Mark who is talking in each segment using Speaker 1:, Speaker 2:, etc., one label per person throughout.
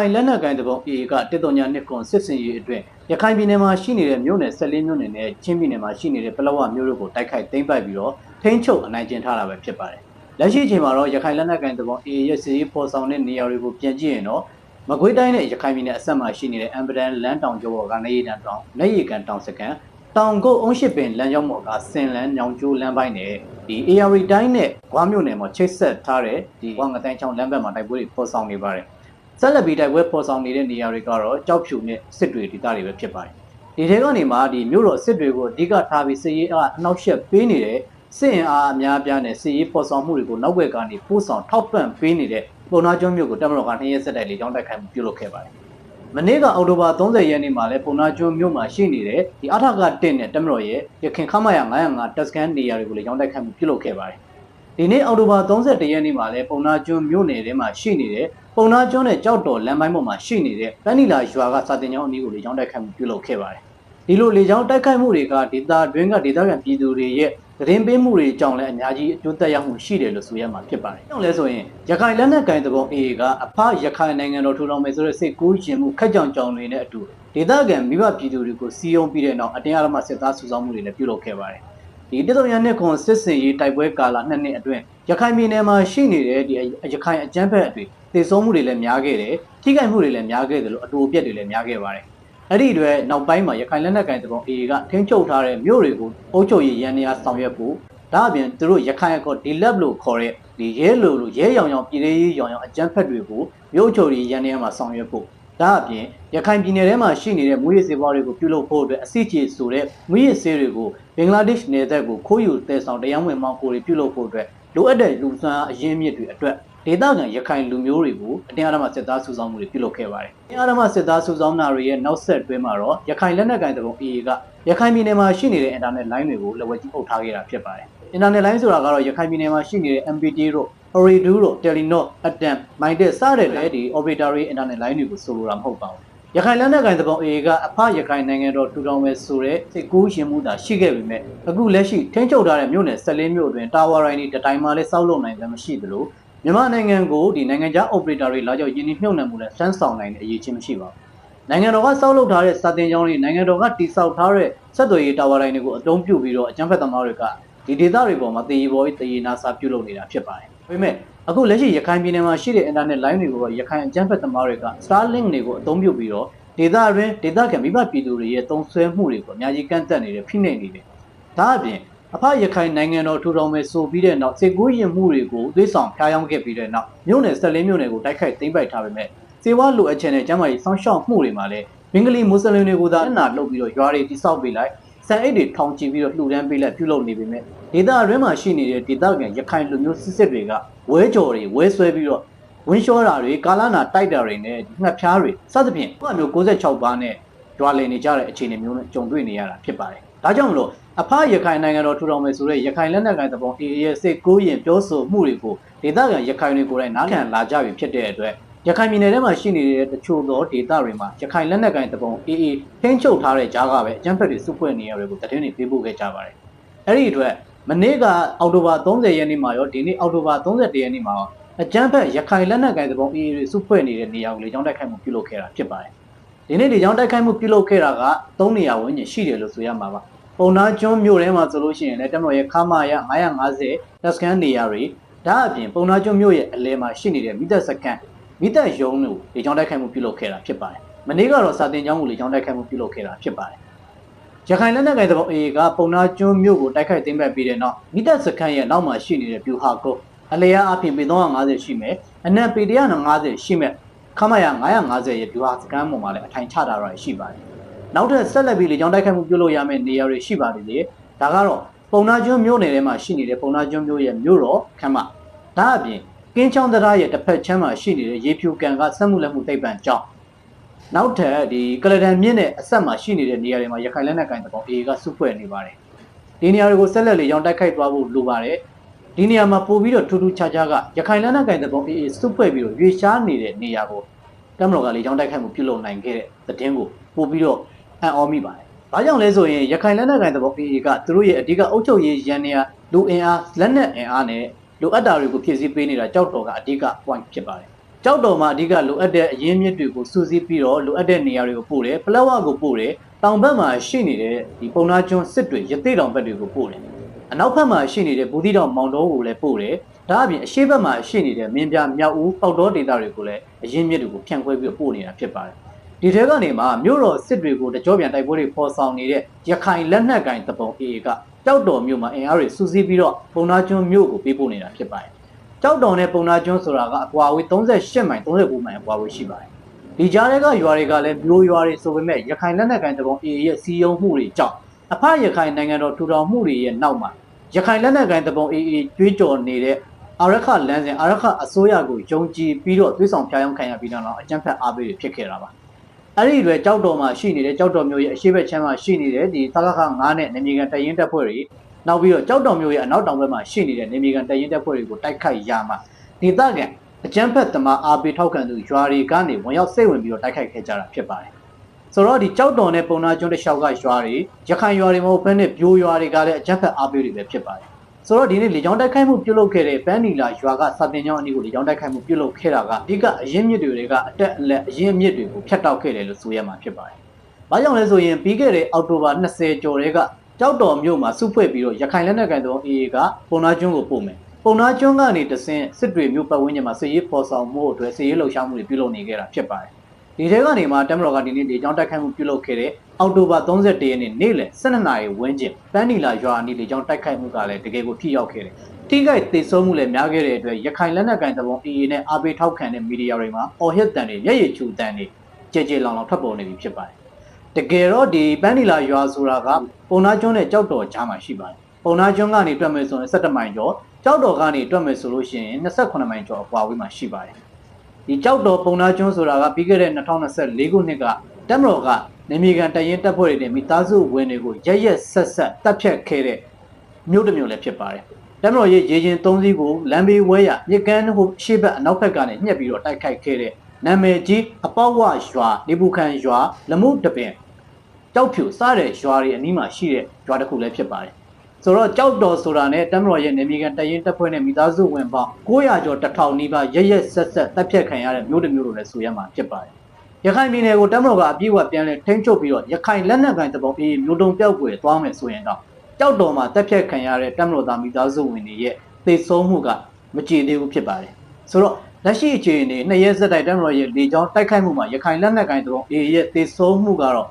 Speaker 1: ခိုင်လက်နက်ကိုင်တပုံ AA ကတစ်တော်ညာနှစ်ကွန်စစ်စင်ရေးအတွင်းရခိုင်ပြည်နယ်မှာရှိနေတဲ့မြို့နယ်14မြို့နယ်နဲ့ချင်းပြည်နယ်မှာရှိနေတဲ့ပလောဝမြို့တို့ကိုတိုက်ခိုက်သိမ်းပိုက်ပြီးတော့ထိန်းချုပ်အနိုင်ကျင့်ထားတာပဲဖြစ်ပါတယ်။လက်ရှိအချိန်မှာတော့ရခိုင်လက်နက်ကိုင်တပုံ AA ရဲ့စစ်ရေးပေါ်ဆောင်တဲ့နေရာတွေကိုပြန်ကြည့်ရင်တော့မကွေးတိုင်းနဲ့ရခိုင်ပြည်နယ်အဆက်မှာရှိနေတဲ့အမ်ပဒန်လမ်းတောင်ကျောပေါ်ကနေရီတန်တောင်လက်ရီကန်တောင်စကန်တောင်ကုတ်အုံးရှိပင်လမ်းကြောင်းပေါ်ကဆင်လန်းညောင်ကျိုးလမ်းပိုင်းနဲ့ဒီ AR တိုင်းနဲ့ဂွားမြို့နယ်မှာချိတ်ဆက်ထားတဲ့ဒီဝါငတိုင်းချောင်းလမ်းဘက်မှာတိုက်ပွဲတွေပေါ်ဆောင်နေပါတယ်။ ဆက်လက်ပြီးတိုက်ပွဲပေါ်ဆောင်နေတဲ့နေရာတွေကတော့ကြောက်ဖြူနဲ့စစ်တွေဒေသတွေပဲဖြစ်ပါတယ်။ဒီထဲကနေမှဒီမြို့တော်စစ်တွေကိုအဓိကထားပြီးစစ်ရေးအားအနောက်ရှက်ပေးနေတဲ့စစ်အင်အားအများပြားနဲ့စစ်ရေးပေါ်ဆောင်မှုတွေကိုနောက်ဘက်ကနေပို့ဆောင်ထောက်ပံ့ပေးနေတဲ့ပုံနာကျွန်းမြို့ကိုတပ်မတော်ကနှစ်ရက်ဆက်တိုက်လေကြောင်းတိုက်ခိုက်မှုပြုလုပ်ခဲ့ပါတယ်။မနေ့ကအောက်တိုဘာ30ရက်နေ့မှာလဲပုံနာကျွန်းမြို့မှာရှိနေတဲ့ဒီအထက်ကတက်နဲ့တပ်မတော်ရဲ့ရခင်ခမရ905တပ်စကန်နေရာတွေကိုလေကြောင်းတိုက်ခိုက်မှုပြုလုပ်ခဲ့ပါတယ်။ ဒီနေ့အောက်တိုဘာ31ရက်နေ့မှာလဲပုံနာကျွန်းမြို့နယ်ထဲမှာရှိနေတဲ့ပုံနာကျွန်းနဲ့ကြောက်တော်လမ်းပိုင်းပေါ်မှာရှိနေတဲ့ပန်းနီလာရွာကစာတင်ကျောင်းအနီးကိုလေကြောင်းတိုက်ခိုက်မှုပြုလုပ်ခဲ့ပါတယ်။ဒီလိုလေကြောင်းတိုက်ခိုက်မှုတွေကဒေသတွင်းကဒေသခံပြည်သူတွေရဲ့သတင်းပေးမှုတွေကြောင့်လည်းအများကြီးအကျိုးသက်ရောက်မှုရှိတယ်လို့ဆိုရမှာဖြစ်ပါတယ်။ကြောင့်လဲဆိုရင်ရခိုင်လက်နက်ကိုင်တပုံ AA ကအဖရခိုင်နိုင်ငံတော်ထူထောင်မယ်ဆိုတဲ့စိတ်ကူးရှင်မှုခက်ကြောင်ကြောင်တွေနဲ့အတူဒေသခံမိဘပြည်သူတွေကိုစီယုံပြီးတဲ့နောက်အတင်းအဓမ္မစစ်သားစုဆောင်းမှုတွေလည်းပြုလုပ်ခဲ့ပါတယ်။ ဒီတတော်ရနှစ်ခွန်စစ်စင်ရေးတိုက်ပွဲကာလနှစ်နှစ်အတွင်းရခိုင်ပြည်နယ်မှာရှိနေတဲ့ဒီရခိုင်အကြမ်းဖက်အတွေ့သေဆုံးမှုတွေလည်းများခဲ့တယ်။ထိခိုက်မှုတွေလည်းများခဲ့တယ်လို့အတူအပြက်တွေလည်းများခဲ့ပါတယ်။အဲ့ဒီတွေနောက်ပိုင်းမှာရခိုင်လက်နက်ကိုင်တပုံ AA ကထင်းချုပ်ထားတဲ့မြို့တွေကိုအုပ်ချုပ်ရေးရန်နေရာဆောင်ရွက်ဖို့ဒါအပြင်သူတို့ရခိုင်အကောဒီလက်လို့ခေါ်တဲ့ဒီရဲလိုလိုရဲရောင်ရောင်ပြည်ရေးရောင်ရောင်အကြမ်းဖက်တွေကိုမြို့ချုပ်ရေးရန်နေရာမှာဆောင်ရွက်ဖို့ ဒါအပြင်ရခိုင်ပြည်နယ်ထဲမှာရှိနေတဲ့မူရစ်စေပွားတွေကိုပြုလုပ်ဖို့အတွက်အစီအကျေဆိုတဲ့မူရစ်ဆေးတွေကိုဘင်္ဂလားဒေ့ရှ်နယ်သက်ကိုခိုးယူတည်ဆောင်တရားဝင်မောင်းကိုတွေပြုလုပ်ဖို့အတွက်လိုအပ်တဲ့လူစွမ်းအရင်းမြစ်တွေအတွက်ဒေသခံရခိုင်လူမျိုးတွေကိုအတင်းအဓမ္မစစ်သားစုဆောင်းမှုတွေပြုလုပ်ခဲ့ပါတယ်။အတင်းအဓမ္မစစ်သားစုဆောင်းတာတွေရဲ့နောက်ဆက်တွဲမှာတော့ရခိုင်လက်နက်ကိုင်တပုံ AA ကရခိုင်ပြည်နယ်မှာရှိနေတဲ့အင်တာနက်လိုင်းတွေကိုလက်ဝဲကြီးအုပ်ထားခဲ့တာဖြစ်ပါတယ်။အင်တာနက်လိုင်းဆိုတာကတော့ရခိုင်ပြည်နယ်မှာရှိနေတဲ့ MPT တို့ Ooredoo တို့ Telenor, Atem, Mytel စတဲ့လေဒီ operator တွေ internet line တွေကိုဆိုလိုတာမဟုတ်ပါဘူး။ရခိုင်လက်နက်ကိုင်သဘော AA ကအဖရခိုင်နိုင်ငံတော်ထူထောင်မယ်ဆိုတဲ့စိတ်ကူးရှင်မှုသာရှိခဲ့ပေမဲ့အခုလက်ရှိထင်းချုပ်ထားတဲ့မြို့နယ်14မြို့အတွင်းတာဝါရိုင်းဒီတတိုင်းမှာလည်းစောက်လုပ်နိုင်တယ်မရှိသလိုမြန်မာနိုင်ငံကိုဒီနိုင်ငံခြား operator တွေလာကြောက်ယင်းနှမြုပ်နှံမှုနဲ့စမ်းဆောင်နိုင်တဲ့အရေးချင်းမရှိပါဘူး။နိုင်ငံတော်ကစောက်လုပ်ထားတဲ့စာတင်ကျောင်းတွေနိုင်ငံတော်ကတိစောက်ထားတဲ့ဆက်သွယ်ရေးတာဝါရိုင်းတွေကိုအသုံးပြုပြီးတော့အကြမ်းဖက်သမားတွေက ဒီဒေသတွေပေါ်မှာတည်ရပေါ်တည်ရနာစာပြုလုပ်နေတာဖြစ်ပါတယ်။ဒါပေမဲ့အခုလက်ရှိရခိုင်ပြည်နယ်မှာရှိတဲ့ internet line တွေကိုတော့ရခိုင်အကြမ်းဖက်သမားတွေက Starlink တွေကိုအသုံးပြုပြီးတော့ဒေသအတွင်းဒေသခံမိဘပြည်သူတွေရဲ့တုံ့ဆွဲမှုတွေကိုအများကြီးကန့်သက်နေတယ်ဖိနှိပ်နေတယ်။ဒါအပြင်အဖရခိုင်နိုင်ငံတော်ထူထောင်မယ်ဆိုပြီးတဲ့နောက်စေကူးရင်မှုတွေကိုသွေးဆောင်ဖျားယောင်းခဲ့ပြီးတဲ့နောက်မြို့နယ်14မြို့နယ်ကိုတိုက်ခိုက်သိမ်းပိုက်ထားပေမဲ့စေဝါလိုအပ်ချက်နဲ့ကျန်းမာရေးစောင့်ရှောက်မှုတွေမှာလည်းဘင်္ဂလီမွတ်စလင်တွေကိုသာအနာလုပ်ပြီးတော့ရွာတွေတိစောက်ပေးလိုက်စံအိတ်တွေထောင်ချပြီးတော့လှူဒန်းပေးလိုက်ပြုလုပ်နေပေမဲ့ ဒေသအတွင်းမှာရှိနေတဲ့ဒေသခံရခိုင်လူမျိုးစစ်စစ်တွေကဝဲကြော်တွေဝဲဆွဲပြီးတော့ဝင်းလျှောတာတွေကာလနာတိုက်တာတွေနဲ့ငှက်ဖျားတွေစသဖြင့်ဘုရားမျိုး66ပါးနဲ့ရွာလည်နေကြတဲ့အခြေအနေမျိုးနဲ့ကြုံတွေ့နေရတာဖြစ်ပါတယ်။ဒါကြောင့်မလို့အဖရခိုင်နိုင်ငံတော်ထူထောင်မယ်ဆိုတဲ့ရခိုင်လက်နက်ကိုင်သဘော AA ရဲ့စိတ်ကိုးရင်ပြောဆိုမှုတွေကိုဒေသခံရခိုင်တွေကိုယ်တိုင်နားခံလာကြပြီဖြစ်တဲ့အတွက်ရခိုင်ပြည်နယ်ထဲမှာရှိနေတဲ့တချို့သောဒေသတွေမှာရခိုင်လက်နက်ကိုင်တပုံ AA ထိန်းချုပ်ထားတဲ့ကြားကပဲအကြမ်းဖက်တွေစုဖွဲ့နေရတွေကိုသတင်းတွေပေးပို့ခဲ့ကြပါတယ်။အဲ့ဒီအတွက် မနေ့ကအောက်တိုဘာ30ရက်နေ့မှာရောဒီနေ့အောက်တိုဘာ31ရက်နေ့မှာရောအကြမ်းဖက်ရခိုင်လက်နက်ကိုင်တပုံ AA တွေစုဖွဲ့နေတဲ့နေရာကိုလေကြောင်းတိုက်ခိုက်မှုပြုလုပ်ခဲ့တာဖြစ်ပါတယ်။ဒီနေ့လေကြောင်းတိုက်ခိုက်မှုပြုလုပ်ခဲ့တာက3နေရာဝန်းကျင်ရှိတယ်လို့ဆိုရမှာပါ။ပုံနာကျွန်းမြို့ထဲမှာဆိုလို့ရှိရင်လည်းတမတော်ရဲ့ခါမာရ950တပ်စခန်းနေရာတွေဒါအပြင်ပုံနာကျွန်းမြို့ရဲ့အလဲမှာရှိနေတဲ့မိသက်စခန်းမိသက်ရုံးကိုလေကြောင်းတိုက်ခိုက်မှုပြုလုပ်ခဲ့တာဖြစ်ပါတယ်။မနေ့ကတော့စာတင်ကျောင်းကိုလေကြောင်းတိုက်ခိုက်မှုပြုလုပ်ခဲ့တာဖြစ်ပါတယ်။ ရခိုင်လက်နက်ကိုင်သဘော AA ကပုံနာကျွန်းမြို့ကိုတိုက်ခိုက်သိမ်းပိုက်ပြီးတဲ့နောက်မိသက်စခန်းရဲ့နောက်မှာရှိနေတဲ့ပြူဟာကုတ်အလျားအပြင်ပေ350ရှိမယ်အနက်ပေ150ရှိမယ်ခမရ950ရဲ့ပြူဟာစခန်းပေါ်မှာလည်းအထိုင်ချတာရရှိပါတယ်။နောက်ထပ်ဆက်လက်ပြီးလေကြောင်းတိုက်ခိုက်မှုပြုလုပ်ရမယ့်နေရာတွေရှိပါသေးတယ်။ဒါကတော့ပုံနာကျွန်းမြို့နယ်ထဲမှာရှိနေတဲ့ပုံနာကျွန်းမြို့ရဲ့မြို့တော်ခမ်းမဒါအပြင်ကင်းချောင်းတရားရဲ့တစ်ဖက်ချမ်းမှာရှိနေတဲ့ရေဖြူကန်ကစက်မှုလက်မှုသိပ္ပံကျောင်း နောက်ထပ်ဒီကလဒန်မြင့်နဲ့အဆက်မှာရှိနေတဲ့နေရာတွေမှာရခိုင်လက်နက်ကိုင်တပေါင်း AA ကစုဖွဲ့နေပါတယ်ဒီနေရာတွေကိုဆက်လက်လေကြောင်းတိုက်ခိုက်သွားဖို့လိုပါတယ်ဒီနေရာမှာပို့ပြီးတော့ထူးထူးခြားခြားကရခိုင်လက်နက်ကိုင်တပေါင်း AA စုဖွဲ့ပြီးတော့ရွေရှားနေတဲ့နေရာကိုတမတော်ကလေကြောင်းတိုက်ခိုက်မှုပြုလုပ်နိုင်ခဲ့တဲ့သတင်းကိုပို့ပြီးတော့အံ့ဩမိပါတယ်။ဘာကြောင့်လဲဆိုရင်ရခိုင်လက်နက်ကိုင်တပေါင်း AA ကသူတို့ရဲ့အဓိကအုပ်ချုပ်ရေးရန်နေရာလူအင်အားလက်နက်အင်အားနဲ့လိုအပ်တာတွေကိုဖြည့်ဆည်းပေးနေတာကြောက်တော်ကအဓိက point ဖြစ်ပါတယ်။ ကြောက်တော်မှာအဓိကလိုအပ်တဲ့အရင်းမြစ်တွေကိုစူးစီးပြီးတော့လိုအပ်တဲ့နေရာတွေကိုပို့တယ်ပလက်ဝကိုပို့တယ်တောင်ဘက်မှာရှိနေတဲ့ဒီပုံနာကျွန်းစစ်တွေရသေးတောင်ဘက်တွေကိုပို့တယ်အနောက်ဘက်မှာရှိနေတဲ့ဘူးသီးတောင်မောင်တော်ကိုလည်းပို့တယ်ဒါအပြင်အရှေ့ဘက်မှာရှိနေတဲ့မင်းပြမြောက်ဦးပေါက်တော်ဒေသတွေကိုလည်းအရင်းမြစ်တွေကိုဖြန့်ခွဲပြီးတော့ပို့နေတာဖြစ်ပါတယ်ဒီထဲကနေမှမြို့တော်စစ်တွေကိုတကြောပြန်တိုက်ပွဲတွေပေါ်ဆောင်နေတဲ့ရခိုင်လက်နက်ကင်တပုံ AA ကကြောက်တော်မြို့မှာအင်အားတွေစူးစီးပြီးတော့ပုံနာကျွန်းမြို့ကိုပေးပို့နေတာဖြစ်ပါတယ် ကြောက်တော်နဲ့ပုံနာကျွန်းဆိုတာကအကွာအဝေး38မိုင်39မိုင်အကွာအဝေးရှိပါတယ်ဒီကြားထဲကရွာတွေကလည်းမြို့ရွာတွေဆိုပေမဲ့ရခိုင်လက်နက်ကင်တပုံ AA ရဲ့စီယုံမှုတွေကြောင့်အဖရခိုင်နိုင်ငံတော်ထူထောင်မှုတွေရဲ့နောက်မှာရခိုင်လက်နက်ကင်တပုံ AA ကျွေးကြော်နေတဲ့အာရခလမ်းစဉ်အာရခအစိုးရကိုယုံကြည်ပြီးတော့သွေးဆောင်ဖျားယောင်းခံရပြီးတော့အကြမ်းဖက်အားပေးတွေဖြစ်ခဲ့တာပါအဲ့ဒီတွေကြောက်တော်မှာရှိနေတဲ့ကြောက်တော်မျိုးရဲ့အရှိဘက်ချမ်းမှာရှိနေတဲ့ဒီသလခ9နဲ့နေမြေကန်တရင်တပ်ဖွဲ့တွေ နောက်ပြီးတော့ကြောက်တော်မျိုးရဲ့အနောက်တောင်ဘက်မှာရှိနေတဲ့နေမြေကန်တရင်တပ်ဖွဲ့တွေကိုတိုက်ခိုက်ရမှာဒေသခံအကြမ်းဖက်သမားအားပေးထောက်ခံသူရွာတွေကနေဝင်ရောက်စိတ်ဝင်ပြီးတော့တိုက်ခိုက်ခဲ့ကြတာဖြစ်ပါတယ်ဆိုတော့ဒီကြောက်တော်နဲ့ပုံနာကျွန်းတစ်လျှောက်ကရွာတွေရခိုင်ရွာတွေမဟုတ်ဘဲနဲ့ပြိုးရွာတွေကလည်းအကြမ်းဖက်အားပေးတွေပဲဖြစ်ပါတယ်ဆိုတော့ဒီနေ့လေကြောင်းတိုက်ခိုက်မှုပြုလုပ်ခဲ့တဲ့ပန်းနီလာရွာကစာတင်ကျောင်းအနီးကိုလေကြောင်းတိုက်ခိုက်မှုပြုလုပ်ခဲ့တာကအဓိကအရင်းမြစ်တွေတွေကအတက်အလက်အရင်းမြစ်တွေကိုဖျက်တောက်ခဲ့တယ်လို့ဆိုရမှာဖြစ်ပါတယ်။ဘာကြောင့်လဲဆိုရင်ပြီးခဲ့တဲ့အောက်တိုဘာ20ကျော်တဲ့က ကြောက်တော်မြို့မှာစုဖွဲ့ပြီးတော့ရခိုင်လက်နက်ကန်တော် AA ကပုံနာကျွန်းကိုပို့မယ်။ပုံနာကျွန်းကနေတဆင်းစစ်တွေမြို့ပတ်ဝန်းကျင်မှာစစ်ရေးပေါ်ဆောင်မှုအတွက်စစ်ရေးလှုပ်ရှားမှုတွေပြုလုပ်နေခဲ့တာဖြစ်ပါတယ်။ဒီထဲကနေမှတမတော်ကဒီနေ့လေကြောင်းတိုက်ခိုက်မှုပြုလုပ်ခဲ့တဲ့အောက်တိုဘာ31ရက်နေ့နေ့လယ်12နာရီဝန်းကျင်ပန်းနီလာရွာအနီးလေကြောင်းတိုက်ခိုက်မှုကလည်းတကယ်ကိုထိရောက်ခဲ့တယ်။ထိခိုက်သေဆုံးမှုလည်းများခဲ့တဲ့အတွက်ရခိုင်လက်နက်ကိုင်တပုံ AA နဲ့အားပေးထောက်ခံတဲ့မီဒီယာတွေမှာအော်ဟစ်တန်တွေရက်ရည်ချူတန်တွေကြဲကြဲလောင်လောင်ထွက်ပေါ်နေပြီဖြစ်ပါတယ်။ တကယ်တော့ဒီပန်းနီလာရွာဆိုတာကပုံနာကျွန်းနဲ့ကြောက်တော်ကြားမှာရှိပါတယ်။ပုံနာကျွန်းကနေတွက်မယ်ဆိုရင်17မိုင်ကျော်ကြောက်တော်ကနေတွက်မယ်ဆိုလို့ရှိရင်28မိုင်ကျော်အကွာဝေးမှာရှိပါတယ်။ဒီကြောက်တော်ပုံနာကျွန်းဆိုတာကပြီးခဲ့တဲ့2024ခုနှစ်ကတက်မတော်ကနေမြေကန်တရင်တပ်ဖွဲ့တွေနဲ့မိသားစုဝင်တွေကိုရက်ရက်ဆက်ဆက်တပ်ဖြတ်ခဲ့တဲ့မြို့တစ်မြို့လည်းဖြစ်ပါတယ်။တက်မတော်ရဲ့ရေရင်၃စီးကိုလမ်းဘေးဝဲရမြစ်ကမ်းဟိုရှေ့ဘက်အနောက်ဘက်ကနေညှက်ပြီးတော့တိုက်ခိုက်ခဲ့တဲ့နာမည်ကြီးအပေါဝရွာနေပူခန်ရွာလမှုတပင် ကြောက်ဖြူစတဲ့ရွာတွေအနီးမှာရှိတဲ့ရွာတစ်ခုလည်းဖြစ်ပါတယ်။ဆိုတော့ကြောက်တော်ဆိုတာနဲ့တမတော်ရဲ့နေမြေကန်တရင်တပ်ဖွဲ့နဲ့မိသားစုဝင်ပေါင်း900ကျော်1000နီးပါးရက်ရက်ဆက်ဆက်တပ်ဖြတ်ခံရတဲ့မြို့တစ်မြို့လိုလည်းဆိုရမှာဖြစ်ပါတယ်။ရခိုင်ပြည်နယ်ကိုတမတော်ကအပြည့်အဝပြန်လဲထိန်းချုပ်ပြီးတော့ရခိုင်လက်နက်ကိုင်တပုံအေးမြို့တုံပြောက်ွယ်သွားမယ်ဆိုရင်တော့ကြောက်တော်မှာတက်ဖြတ်ခံရတဲ့တမတော်သားမိသားစုဝင်တွေရဲ့သေဆုံးမှုကမကြေသေးဘူးဖြစ်ပါတယ်။ဆိုတော့လက်ရှိအခြေအနေနှစ်ရက်ဆက်တိုက်တမတော်ရဲ့လေကြောင်းတိုက်ခိုက်မှုမှာရခိုင်လက်နက်ကိုင်တပုံအေးရဲ့သေဆုံးမှုကတော့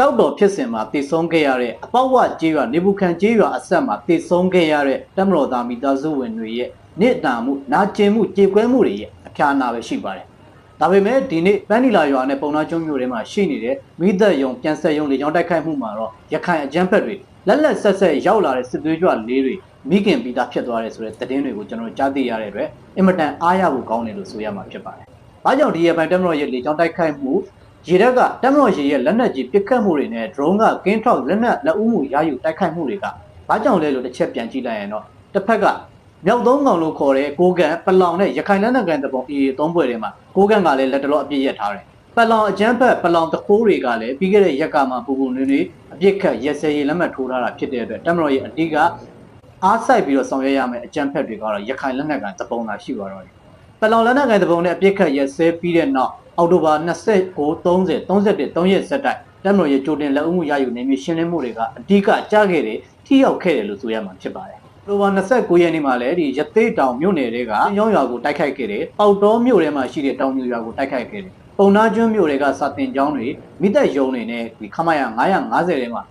Speaker 1: တောက်တော်ဖြစ်စဉ်မှာတည်ဆုံးခဲ့ရတဲ့အပေါက်ဝကျေးရွာနေဘူးခံကျေးရွာအဆက်မှာတည်ဆုံးခဲ့ရတဲ့တမတော်သားမိသားစုဝင်တွေရဲ့နေ့တာမှုနာကျင်မှုကြေကွဲမှုတွေရဲ့အဖျားနာပဲရှိပါတယ်။ဒါပေမဲ့ဒီနေ့ပန်းနီလာရွာနဲ့ပုံနာကျွန်းမြို့ထဲမှာရှိနေတဲ့မိသက်ယုံပြန်ဆက်ယုံလေကြောင်းတိုက်ခိုက်မှုမှာတော့ရခိုင်အကြမ်းဖက်တွေလက်လက်ဆက်ဆက်ရောက်လာတဲ့စစ်သွေးကြွလေးတွေမိခင်ပြီးသားဖြစ်သွားတယ်ဆိုတဲ့သတင်းတွေကိုကျွန်တော်ကြားသိရတဲ့အတွက်အင်မတန်အားရဖို့ကောင်းတယ်လို့ဆိုရမှာဖြစ်ပါတယ်။ဘာကြောင့်ဒီရပိုင်တမတော်ရဲ့လေကြောင်းတိုက်ခိုက်မှု ရေတက်ကတမတော်ရေရဲ့လက်နက်ကြီးပစ်ခတ်မှုတွေနဲ့ drone ကကင်းထောက်လက်နက်လက်ဦးမှုရယူတိုက်ခိုက်မှုတွေကဘာကြောင့်လဲလို့တစ်ချက်ပြန်ကြည့်လိုက်ရင်တော့တစ်ဖက်ကမြောက်သုံးကောင်လို့ခေါ်တဲ့ကိုကန်ပလောင်နဲ့ရခိုင်လက်နက်ကန်တပုံအေးသုံးပွဲတွေမှာကိုကန်ကလည်းလက်တလောအပြည့်ရထားတယ်ပလောင်အကျန်းဖက်ပလောင်တခိုးတွေကလည်းပြီးခဲ့တဲ့ရက်ကမှပူပူနွေ့နွေ့အပြစ်ခတ်ရက်စဲရေးလက်မှတ်ထိုးထားတာဖြစ်တဲ့အတွက်တမတော်ရဲ့အတိကအားစိုက်ပြီးတော့ဆောင်ရွက်ရမယ်အကြမ်းဖက်တွေကတော့ရခိုင်လက်နက်ကန်တပုံသာရှိသွားတော့တယ်ပလောင်လက်နက်ကန်တပုံနဲ့အပြစ်ခတ်ရက်စဲပြီးတဲ့နောက် အောက်တိုဘာ29 30 31 3ရက်ဆက်တိုက်တက်မတော်ရဲ့ကြိုတင်လက်ဦးမှုရယူနေမျိုးရှင်းလင်းမှုတွေကအဓိကကြားခဲ့တယ်ထိရောက်ခဲ့တယ်လို့ဆိုရမှာဖြစ်ပါတယ်။အောက်တိုဘာ29ရက်နေ့မှာလည်းဒီရသေးတောင်မြို့နယ်တွေကရောင်းရွာကိုတိုက်ခိုက်ခဲ့တယ်။ပေါတော်မြို့ထဲမှာရှိတဲ့တောင်မြို့ရွာကိုတိုက်ခိုက်ခဲ့တယ်။ပုံနာကျွန်းမြို့တွေကစာတင်ကျောင်းတွေမိသက်ယုံတွေနဲ့ဒီခမရ950ထဲမှာ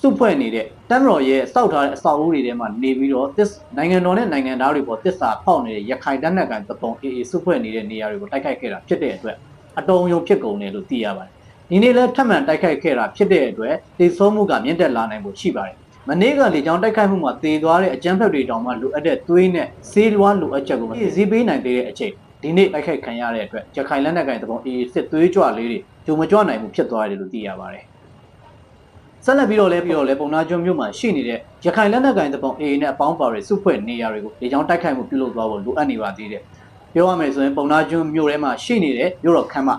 Speaker 1: စုဖွဲ့နေတဲ့တမ်မတော်ရဲ့စောက်ထားတဲ့အဆောက်အဦတွေထဲမှာနေပြီးတော့တစ်နိုင်ငံတော်နဲ့နိုင်ငံသားတွေပေါ်တစ္ဆာဖောက်နေတဲ့ရခိုင်တပ်နက်ကန်သပုံအေးအေးစုဖွဲ့နေတဲ့နေရာတွေကိုတိုက်ခိုက်ခဲ့တာဖြစ်တဲ့အတွက် အတုံးယုံဖြစ်ကုန်တယ်လို့သိရပါတယ်။ဒီနေ့လဲထပ်မံတိုက်ခိုက်ခဲ့တာဖြစ်တဲ့အတွက်ဒေဆုံးမှုကမြင့်တက်လာနိုင်ဖို့ရှိပါတယ်။မနေ့ကလေကြောင်းတိုက်ခိုက်မှုမှာတည်သွားတဲ့အကြမ်းဖက်တွေတောင်မှလိုအပ်တဲ့သွေးနဲ့ဆေးလွှားလိုအပ်ချက်ကိုမဈေးပေးနိုင်သေးတဲ့အချိန်ဒီနေ့တိုက်ခိုက်ခံရတဲ့အတွက်ရခိုင်လက်နက်ကိုင်တပုံအေးစစ်သွေးကြွလေးတွေဂျုံမကြွနိုင်မှုဖြစ်သွားတယ်လို့သိရပါတယ်။ဆက်လက်ပြီးတော့လဲပြီးတော့လဲပုံနာကျွန်းမြို့မှာရှိနေတဲ့ရခိုင်လက်နက်ကင်တပုံအေးနဲ့အပေါင်းပါတွေစုဖွဲ့နေရာတွေကိုလေကြောင်းတိုက်ခိုက်မှုပြုလုပ်သွားဖို့လိုအပ်နေပါသေးတယ်။ ပြောရမယ်ဆိုရင်ပုံနာကျွန်းမြို့ထဲမှာရှိနေတဲ့မြို့တော်ခမ်းမ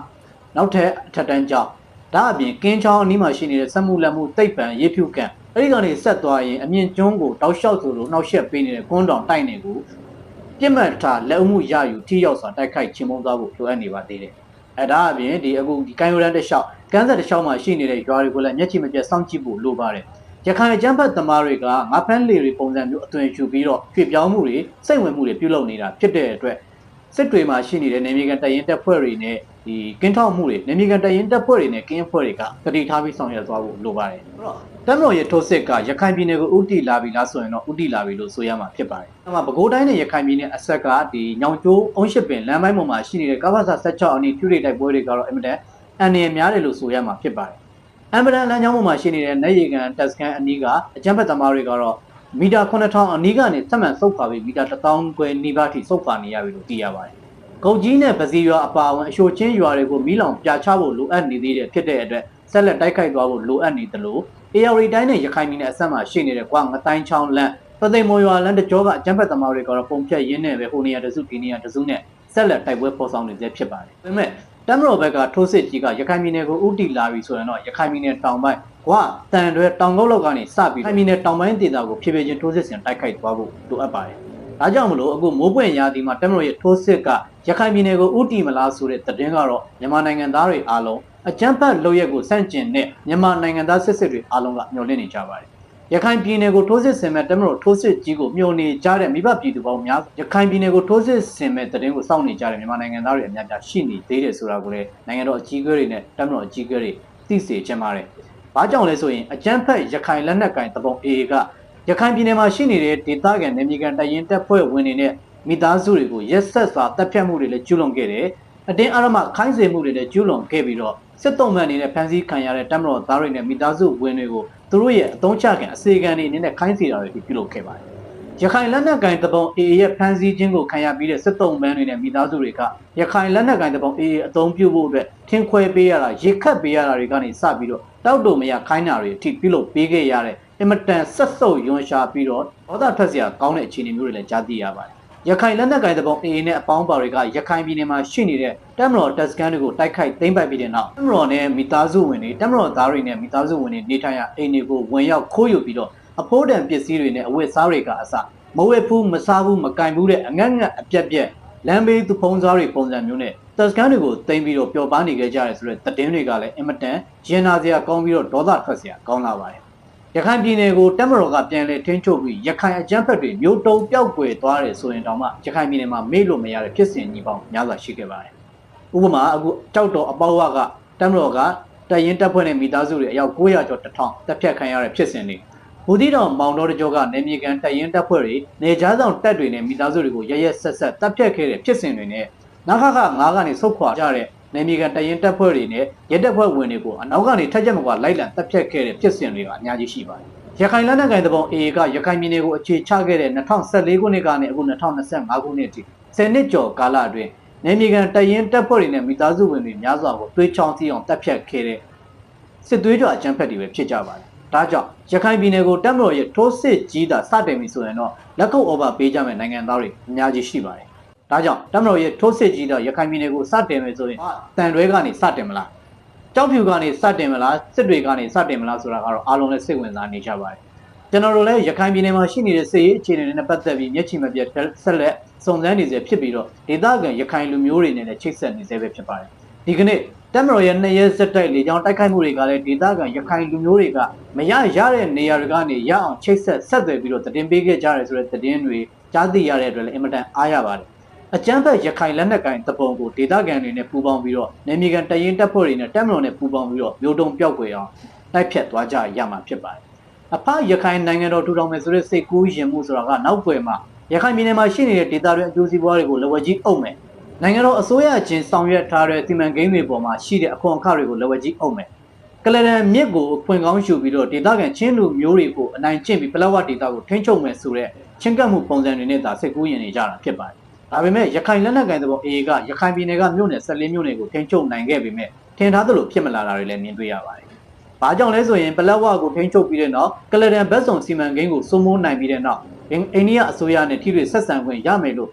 Speaker 1: နောက်ထပ်အထက်တန်းကျောင်းဒါအပြင်ကင်းချောင်းအနီးမှာရှိနေတဲ့စက်မှုလက်မှုတိတ်ပံရေဖြူကန်အဲ့ဒီကနေဆက်သွားရင်အမြင့်ကျွန်းကိုတောက်လျှောက်ဆိုလို့နှောက်ယှက်ပေးနေတဲ့ကွန်းတောင်တိုက်နေကိုပြပြစ်မှတ်ထားလက်အမှုရယူထိရောက်စွာတိုက်ခိုက်ချင်းမုံသွားဖို့လိုအပ်နေပါသေးတယ်။အဲဒါအပြင်ဒီအခုဒီကိုင်ယိုရန်တစ်လျှောက်ကန်းဆက်တစ်လျှောက်မှာရှိနေတဲ့ရွာတွေကိုလည်းမျက်ခြေမပြတ်စောင့်ကြည့်ဖို့လိုပါတယ်။ရခိုင်အကြမ်းဖက်သမားတွေကငါးဖမ်းလေတွေပုံစံမျိုးအသွင်ယူပြီးတော့ပြပြောင်းမှုတွေစိတ်ဝင်မှုတွေပြုလုပ်နေတာဖြစ်တဲ့အတွက် စစ်တွေမှာရှိနေတဲ့နေမြေကန်တရင်တက်ဖွဲ့တွေနဲ့ဒီကင်းထောက်မှုတွေနေမြေကန်တရင်တက်ဖွဲ့တွေနဲ့ကင်းဖွဲ့တွေကတတိထားပြီးဆောင်ရွက်သွားဖို့လိုပါတယ်အဲ့တော့တမတော်ရဲ့ထိုးစစ်ကရခိုင်ပြည်နယ်ကိုဥတီလာပြီလားဆိုရင်တော့ဥတီလာပြီလို့ဆိုရမှာဖြစ်ပါတယ်။အဲ့မှာပဲခူးတိုင်းနဲ့ရခိုင်ပြည်နယ်အဆက်ကဒီညောင်ကျိုးအုံးရှစ်ပင်လမ်းပိုင်းပေါ်မှာရှိနေတဲ့ကပ္ပစာ16အနီးဖြူရိတိုက်ပွဲတွေကတော့အင်မတန်အန်ရများတယ်လို့ဆိုရမှာဖြစ်ပါတယ်။အမ်ဘရန်လမ်းကြောင်းပေါ်မှာရှိနေတဲ့နေရီကန်တက်စကန်အနီးကအကြမ်းဖက်သမားတွေကတော့ မီတာ9000အနီးကနေဆက်မှန်စုပ်ပါပြီးမီတာ1000ကျွဲနီးပါးထိစုပ်ပါနေရပြီလို့သိရပါတယ်။ကုန်ကြီးနဲ့ပစီရွာအပါအဝင်အရှိုချင်းရွာတွေကိုမီးလောင်ပြာချဖို့လိုအပ်နေသေးတဲ့ဖြစ်တဲ့အတွက်ဆက်လက်တိုက်ခိုက်သွားဖို့လိုအပ်နေသလို AR တိုင်းနဲ့ရခိုင်ပြည်နယ်အဆက်မှာရှိနေတဲ့ကွာငတိုင်းချောင်းလမ်းပသိမ်မော်ရွာလမ်းတကြောကအကြမ်းဖက်သမားတွေကတော့ပုံဖြတ်ရင်းနဲ့ပဲဟိုနေရာတစုဒီနေရာတစုနဲ့ဆက်လက်တိုက်ပွဲပေါ်ဆောင်နေစေဖြစ်ပါတယ်။ဒါပေမဲ့ တမ်မတော်ဘက်ကထိုးစစ်ကြီးကရခိုင်ပြည်နယ်ကိုဥတီလာပြီဆိုရင်တော့ရခိုင်ပြည်နယ်တောင်ပိုင်းကွာတန်တွဲတောင်ကုတ်လောက်ကနေစပြီးရခိုင်ပြည်နယ်တောင်ပိုင်းဒေသကိုဖြည်းဖြည်းချင်းထိုးစစ်ဆင်တိုက်ခိုက်သွားဖို့လိုအပ်ပါတယ်။ဒါကြောင့်မလို့အခုမိုးပွင့်ရာသီမှာတမ်မတော်ရဲ့ထိုးစစ်ကရခိုင်ပြည်နယ်ကိုဥတီမလားဆိုတဲ့သတင်းကတော့မြန်မာနိုင်ငံသားတွေအားလုံးအကြမ်းဖက်လုပ်ရက်ကိုစန့်ကျင်တဲ့မြန်မာနိုင်ငံသားစစ်စစ်တွေအားလုံးကမျှော်လင့်နေကြပါတယ်။ ရခိုင်ပြည်နယ်ကိုထိုးစစ်ဆင်မဲ့တမလို့ထိုးစစ်ကြီးကိုမျှော်နေကြတဲ့မိဘပြည်သူပေါင်းများရခိုင်ပြည်နယ်ကိုထိုးစစ်ဆင်မဲ့တရင်ကိုစောင့်နေကြတဲ့မြန်မာနိုင်ငံသားတွေအများကြီးရှိနေသေးတယ်ဆိုတာကိုလည်းနိုင်ငံတော်အကြီးအကဲတွေနဲ့တမလို့အကြီးအကဲတွေသိစေချင်ပါတယ်။ဘာကြောင့်လဲဆိုရင်အကြမ်းဖက်ရခိုင်လက်နက်ကင်တပုံ AA ကရခိုင်ပြည်နယ်မှာရှိနေတဲ့ဒေသခံနေမြေကန်တရင်တပ်ဖွဲ့ဝင်တွေနဲ့မိသားစုတွေကိုရက်ဆက်စွာတပ်ဖြတ်မှုတွေလည်းကျူးလွန်ခဲ့တယ်။ အတင်းအဓမ္မခိုင်းစေမှုတွေလည်းကျူးလွန်ခဲ့ပြီးတော့စစ်တုံးမှန်အနေနဲ့ဖမ်းဆီးခံရတဲ့တမတော်သားတွေနဲ့မိသားစုဝင်တွေကိုသူတို့ရဲ့အသုံးချခံအစေခံတွေအနေနဲ့ခိုင်းစေတာတွေပြုလုပ်ခဲ့ပါတယ်။ရခိုင်လက်နက်ကိုင်တပုံ AA ရဲ့ဖမ်းဆီးခြင်းကိုခံရပြီးတဲ့စစ်တုံးမှန်တွေနဲ့မိသားစုတွေကရခိုင်လက်နက်ကိုင်တပုံ AA အသုံးပြုဖို့အတွက်ထင်းခွဲပေးရတာရေခတ်ပေးရတာတွေကနေစပြီးတော့တောက်တုံမရခိုင်းတာတွေအထိပြုလုပ်ပေးခဲ့ရတဲ့အင်မတန်ဆက်ဆုပ်ယွန်ရှာပြီးတော့ဒေါသထွက်စရာကောင်းတဲ့အခြေအနေမျိုးတွေလည်းကြားသိရပါတယ်။ ရခိုင်လက်နက်ကိုင်တပုံ AA နဲ့အပေါင်းပါတွေကရခိုင်ပြည်နယ်မှာရှိနေတဲ့တပ်မတော်တပ်စခန်းတွေကိုတိုက်ခိုက်သိမ်းပိုက်ပြီးတဲ့နောက်တပ်မတော်နဲ့မိသားစုဝင်တွေတပ်မတော်သားတွေနဲ့မိသားစုဝင်တွေနေထိုင်ရာအိမ်တွေကိုဝင်ရောက်ခိုးယူပြီးတော့အဖိုးတန်ပစ္စည်းတွေနဲ့အဝတ်စားတွေကအစမဝတ်ဘူးမစားဘူးမကင်ဘူးတဲ့အငတ်ငတ်အပြက်ပြက်လမ်းဘေးသူဖုံးစားတွေပုံစံမျိုးနဲ့တပ်စခန်းတွေကိုသိမ်းပြီးတော့ပျော်ပါနေကြကြရဲဆိုတဲ့သတင်းတွေကလည်းအင်မတန်ရင်နာစရာကောင်းပြီးတော့ဒေါသထွက်စရာကောင်းလာပါတယ် ရခိုင်ပြည်နယ်ကိုတက်မတော်ကပြန်လဲထင်းချုပ်ပြီးရခိုင်အကြမ်းဖက်တွေမျိုးတုံပျောက်ကွယ်သွားတယ်ဆိုရင်တောင်မှရခိုင်ပြည်နယ်မှာမေ့လို့မရတဲ့ဖြစ်စဉ်ကြီးပေါင်းများစွာရှိခဲ့ပါတယ်။ဥပမာအခုကြောက်တော်အပေါဝကတက်မတော်ကတရင်တပ်ဖွဲ့နဲ့မိသားစုတွေအယောက်900ကျော်1000တပ်ဖြတ်ခံရတဲ့ဖြစ်စဉ်တွေဘူဒီတော်မောင်တော်တကြောကနေမြေကန်တရင်တပ်ဖွဲ့တွေနေကြားဆောင်တပ်တွေနဲ့မိသားစုတွေကိုရရက်ဆက်ဆက်တပ်ဖြတ်ခဲ့တဲ့ဖြစ်စဉ်တွေနဲ့နောက်ခါက9ကနေဆုတ်ခွာကြတဲ့ နေမြေကန်တရင်တပ်ဖွဲ့တွေနဲ့ရဲတပ်ဖွဲ့ဝင်တွေကိုအနောက်ကနေထက်ချက်မကွာလိုက်လံတပ်ဖြတ်ခဲ့တဲ့ဖြစ်စဉ်တွေကအများကြီးရှိပါတယ်။ရခိုင်လက်နက်ကိုင်တပုံ AA ကရခိုင်ပြည်နယ်ကိုအခြေချခဲ့တဲ့2014ခုနှစ်ကနေအခု2025ခုနှစ်အထိ10နှစ်ကျော်ကာလအတွင်းနေမြေကန်တရင်တပ်ဖွဲ့တွေနဲ့မိသားစုဝင်တွေများစွာကိုသွေးချောင်းစီအောင်တပ်ဖြတ်ခဲ့တဲ့စစ်သွေးကြွအကြမ်းဖက်တွေပဲဖြစ်ကြပါတယ်။ဒါကြောင့်ရခိုင်ပြည်နယ်ကိုတပ်မတော်ရဲ့ထိုးစစ်ကြီးတာစတင်ပြီဆိုရင်တော့လက်ကုပ်အော်ဘာပေးကြမယ့်နိုင်ငံသားတွေအများကြီးရှိပါတယ်။ ဒါကြောင့်တပ်မတော်ရဲ့ထိုးစစ်ကြီးတာရခိုင်ပြည်နယ်ကိုစတင်မယ်ဆိုရင်တန်တွဲကနေစတင်မလား။ကြောက်ဖြူကနေစတင်မလားစစ်တွေကနေစတင်မလားဆိုတာကတော့အားလုံးလည်းစိတ်ဝင်စားနေကြပါတယ်။ကျွန်တော်တို့လည်းရခိုင်ပြည်နယ်မှာရှိနေတဲ့စစ်ရေးအခြေအနေတွေနဲ့ပတ်သက်ပြီးမျက်ခြေမပြတ်ဆက်လက်စုံစမ်းနေစေဖြစ်ပြီးတော့ဒေသခံရခိုင်လူမျိုးတွေနဲ့လည်းချိတ်ဆက်နေစေပဲဖြစ်ပါတယ်။ဒီကနေ့တက်မတော်ရဲ့နှစ်ရက်စက်တိုက်လေကြောင်းတိုက်ခိုက်မှုတွေကလည်းဒေသခံရခိုင်လူမျိုးတွေကမရရတဲ့နေရာတွေကနေရအောင်ချိတ်ဆက်ဆက်သွယ်ပြီးတော့တည်င်းပေးခဲ့ကြတယ်ဆိုတဲ့သတင်းတွေကြားသိရတဲ့အတွက်လည်းအင်မတန်အားရပါတယ် အကျန်းဖက်ရခိုင်လက်နက်ကိုင်တပုံကိုဒေသခံတွေနဲ့ပူးပေါင်းပြီးတော့နေမြေကန်တရင်တပ်ဖွဲ့တွေနဲ့တက်မတော်နဲ့ပူးပေါင်းပြီးတော့မျိုးတုံပြောက်ွယ်အောင်တိုက်ဖြတ်သွားကြရမှာဖြစ်ပါတယ်အဖရခိုင်နိုင်ငံတော်ထူထောင်မယ်ဆိုတဲ့စိတ်ကူးရင်မှုဆိုတာကနောက်ွယ်မှာရခိုင်ပြည်နယ်မှာရှိနေတဲ့ဒေသတွေအကျိုးစီးပွားတွေကိုလက်ဝဲကြီးအုပ်မယ်နိုင်ငံတော်အစိုးရချင်းဆောင်ရွက်ထားတဲ့စီမံကိန်းတွေပေါ်မှာရှိတဲ့အခွန်အခတွေကိုလက်ဝဲကြီးအုပ်မယ်ကလရန်မြစ်ကိုဖွင့်ကောင်းရှုပြီးတော့ဒေသခံချင်းလူမျိုးတွေကိုအနိုင်ကျင့်ပြီးပလက်ဝဒေသကိုထိန်းချုပ်မယ်ဆိုတဲ့ချင်းကပ်မှုပုံစံတွေနဲ့သာစိတ်ကူးရင်နေကြတာဖြစ်ပါတယ်။ ဒါပေမဲ့ရခိုင်လက်နက်ကိုင်တဲ့ပေါ် AA ကရခိုင်ပြည်နယ်ကမြို့နယ်14မြို့နယ်ကိုထိန်းချုပ်နိုင်ခဲ့ပေမဲ့ထင်ထားသလိုဖြစ်မလာတာတွေလည်းမြင်တွေ့ရပါတယ်။ဘာကြောင့်လဲဆိုရင်ပလက်ဝကိုထိန်းချုပ်ပြီးတဲ့နောက်ကလရန်ဘက်စုံစီမံကိန်းကိုစိုးမိုးနိုင်ပြီးတဲ့နောက်အိန္ဒိယအစိုးရနဲ့ထိတွေ့ဆက်ဆံခွင့်ရမယ်လို့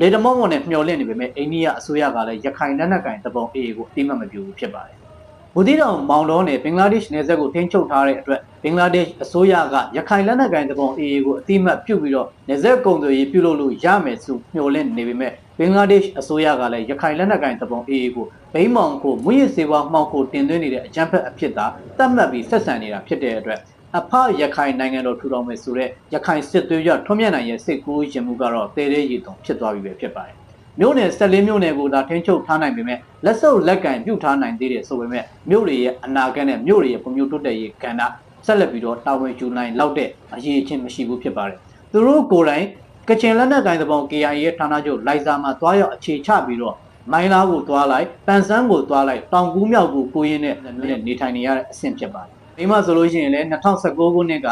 Speaker 1: လေတမောမောနဲ့မျှော်လင့်နေပေမဲ့အိန္ဒိယအစိုးရကလည်းရခိုင်လက်နက်ကင်တပုံ AA ကိုအတိမတ်မပြုဘူးဖြစ်ပါတယ်။ဘူဒီတောင်မောင်တော်နဲ့ဘင်္ဂလားဒေ့ရှ်နယ်စပ်ကိုထိန်းချုပ်ထားတဲ့အတွက် ဘင်္ဂလားဒေ့ရှ်အစိုးရကရခိုင်လက်နက်ကိုင်တပုံ AA ကိုအတိမတ်ပြုတ်ပြီးတော့နေဆက်ကုံတွေပြုလုပ်လို့ရမယ်ဆိုမျှော်လင့်နေပေမဲ့ဘင်္ဂလားဒေ့ရှ်အစိုးရကလည်းရခိုင်လက်နက်ကိုင်တပုံ AA ကိုဘိန်းမောင်ကိုမွေးရစေဝါမှောင်ကိုတင်သွင်းနေတဲ့အကြမ်းဖက်အဖြစ်သာတတ်မှတ်ပြီးဆက်ဆံနေတာဖြစ်တဲ့အတွက်အဖရခိုင်နိုင်ငံတော်ထူထောင်မယ်ဆိုတဲ့ရခိုင်စစ်သွေးရထွံ့မြတ်နိုင်ရဲ့စိတ်ကူးရင်မှုကတော့တဲတဲ့ရည်သွန်ဖြစ်သွားပြီပဲဖြစ်ပါတယ်မြို့နယ်14မြို့နယ်ကိုသာထိန်းချုပ်ထားနိုင်ပေမဲ့လက်စုပ်လက်ကင်ပြုတ်ထားနိုင်သေးတယ်ဆိုပေမဲ့မြို့တွေရဲ့အနာဂတ်နဲ့မြို့တွေရဲ့ပုံမျိုးတိုးတက်ရေးကဏ္ဍ ဆက်လက်ပြီးတော့တာဝန်ယူနိုင်လောက်တဲ့အရေးအချင်းမရှိဘူးဖြစ်ပါတယ်သူတို့ကိုယ်တိုင်ကချင်လက်နက်ကိုင်သဘော KIA ရဲ့ဌာနချုပ်လိုက်စာမှာတွားရောက်အခြေချပြီးတော့မိုင်းလားကိုတွားလိုက်ပန်ဆန်းကိုတွားလိုက်တောင်ကူးမြောက်ကိုကိုရင်းနဲ့နဲ့နေထိုင်နေရတဲ့အဆင့်ဖြစ်ပါတယ်ဒီမှာဆိုလို့ရှိရင်လည်း2019ခုနှစ်က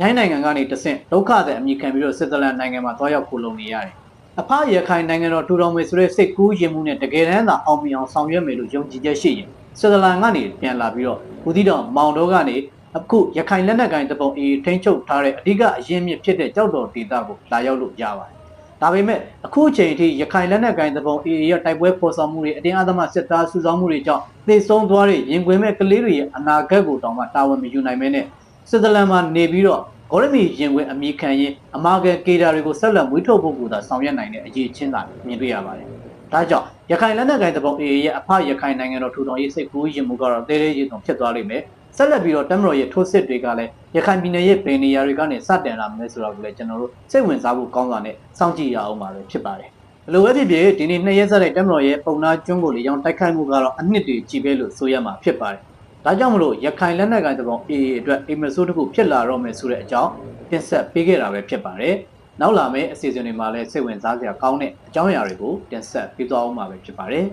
Speaker 1: ဒိုင်းနိုင်ငံကနေတဆင့်ဒုက္ခသည်အမိခံပြီးတော့ဆွစ်ဇာလန်နိုင်ငံမှာတွားရောက်ခိုလုံနေရတယ်အဖရခိုင်နိုင်ငံတော်ထူထောင်မယ်ဆိုတဲ့စိတ်ကူးရင်မှုနဲ့တကယ်တမ်းသာအောင်မြင်အောင်ဆောင်ရွက်မယ်လို့ယုံကြည်ချက်ရှိရင်ဆွစ်ဇာလန်ကနေပြန်လာပြီးတော့ဦးသီးတော်မောင်တော်ကနေ အခုရခိုင်လက်နက်ကိုင်တပုံအေးထိန်းချုပ်ထားတဲ့အဓိကအရင်းမြစ်ဖြစ်တဲ့ကြောက်တော်ဒေသကိုလာရောက်လို့ရပါတယ်။ဒါပေမဲ့အခုအချိန်အထိရခိုင်လက်နက်ကိုင်တပုံအေးရတိုက်ပွဲဖော်ဆောင်မှုတွေအတင်းအဓမ္မစစ်သားစုဆောင်းမှုတွေကြောင့်သေဆုံးသွားတဲ့ရင်ခွင်မဲ့ကလေးတွေရဲ့အနာဂတ်ကိုတောင်မှတာဝန်မယူနိုင်မဲနဲ့ဆွစ်ဇာလန်မှာနေပြီးတော့ဂေါရမီရင်ခွင်အမိခံရင်အမာကန်ကေတာတွေကိုဆက်လက်မွေးထုတ်ဖို့ကိုသာဆောင်ရွက်နိုင်တဲ့အရေးချင်းသာမြင်တွေ့ရပါတယ်။ဒါကြောင့်ရခိုင်လက်နက်ကိုင်တပုံအေးရဲ့အဖရခိုင်နိုင်ငံတော်ထူထောင်ရေးစိတ်ကူးရင်မှုကတော့တဲတဲရေးတုံဖြစ်သွားလိမ့်မယ်။ ဆက်လက်ပြီးတော့တမတော်ရဲ့ထိုးစစ်တွေကလည်းရခိုင်ပြည်နယ်ရဲ့ဗေနေရာတွေကနေစတင်လာမယ်ဆိုတော့ကိုလည်းကျွန်တော်တို့စိတ်ဝင်စားဖို့ကောင်းစွာနဲ့စောင့်ကြည့်ရအောင်ပါပဲဖြစ်ပါတယ်။ဘလိုပဲဖြစ်ဖြစ်ဒီနေ့နှစ်ရက်ဆက်တဲ့တမတော်ရဲ့ပုံနာကျွန်းကိုလေကြောင်းတိုက်ခိုက်မှုကတော့အနှစ်တည်းကြည်ပဲလို့ဆိုရမှာဖြစ်ပါတယ်။ဒါကြောင့်မလို့ရခိုင်လက်နက်ကိုင်တပုံ AA အတွက်အိမ်မဆိုးတစ်ခုဖြစ်လာတော့မယ်ဆိုတဲ့အကြောင်းတင်ဆက်ပေးခဲ့တာပဲဖြစ်ပါတယ်။နောက်လာမယ့်အစီအစဉ်တွေမှာလည်းစိတ်ဝင်စားစရာကောင်းတဲ့အကြောင်းအရာတွေကိုတင်ဆက်ပေးသွားအောင်မှာပဲဖြစ်ပါတယ်